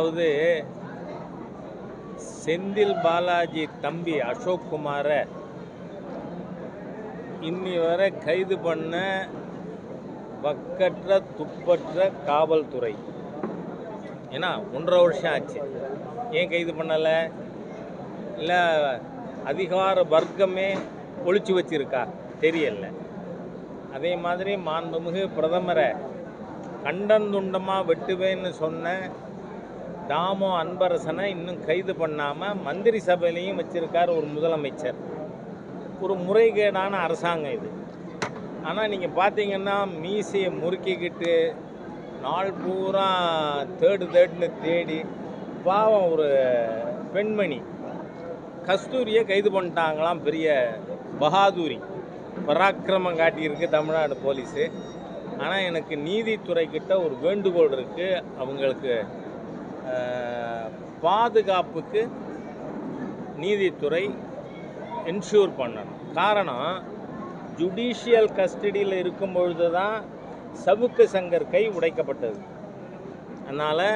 அதாவது செந்தில் பாலாஜி தம்பி அசோக் குமாரை இன்னி வரை கைது பண்ண வக்கற்ற துப்பற்ற காவல்துறை. ஏன்னா ஒன்றரை வருஷம் ஆச்சு. ஏன் கைது பண்ணலை? இல்லை அதிகார வர்க்கமே ஒழிச்சு வச்சிருக்கா? தெரியல. அதே மாதிரி மாண்புமிகு பிரதமரை கண்டந்துண்டமாக வெட்டுவேன்னு சொன்ன தாமோ அன்பரசனை இன்னும் கைது பண்ணாமல் மந்திரி சபையிலையும் வச்சுருக்கார் ஒரு முதலமைச்சர். ஒரு முறைகேடான அரசாங்கம் இது. ஆனால் நீங்கள் பார்த்தீங்கன்னா மீசையை முறுக்கிக்கிட்டு நாள் பூரா தேடு தேடுன்னு தேடி பாவம் ஒரு பெண்மணி கஸ்தூரியை கைது பண்ணிட்டாங்களாம் பெரிய பகாதூரி. பராக்கிரமம் காட்டியிருக்கு தமிழ்நாடு போலீஸு. ஆனால் எனக்கு நீதித்துறைக்கிட்ட ஒரு வேண்டுகோள் இருக்குது அவங்களுக்கு பாதுகாப்புக்கு நீதித்துறை என்ஷூர் பண்ணணும். காரணம் ஜுடிஷியல் கஸ்டடியில் இருக்கும் பொழுது தான் சவுக்கு சங்கர் கை உடைக்கப்பட்டது. அதனால்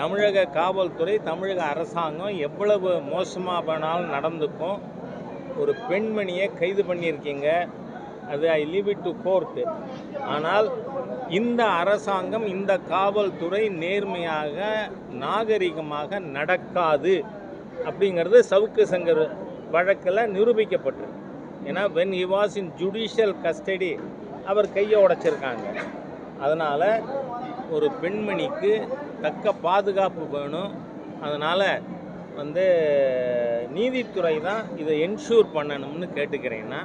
தமிழக காவல்துறை தமிழக அரசாங்கம் எவ்வளவு மோசமாக வேணாலும் நடந்துக்கும் ஒரு பெண்மணியை கைது பண்ணியிருக்கீங்க. அது I leave it to court ஆனால் இந்த அரசாங்கம் இந்த காவல்துறை நேர்மையாக நாகரிகமாக நடக்காது அப்படிங்கிறது சவுக்கு சங்கர் வழக்கில் நிரூபிக்கப்பட்டு ஏன்னா when he was in judicial custody அவர் கையை உடைச்சிருக்காங்க. அதனால் ஒரு பெண்மணிக்கு தக்க பாதுகாப்பு வேணும். அதனால் வந்து நீதித்துறை தான் இதை என்ஷூர் பண்ணணும்னு கேட்டுக்கிறேன்னா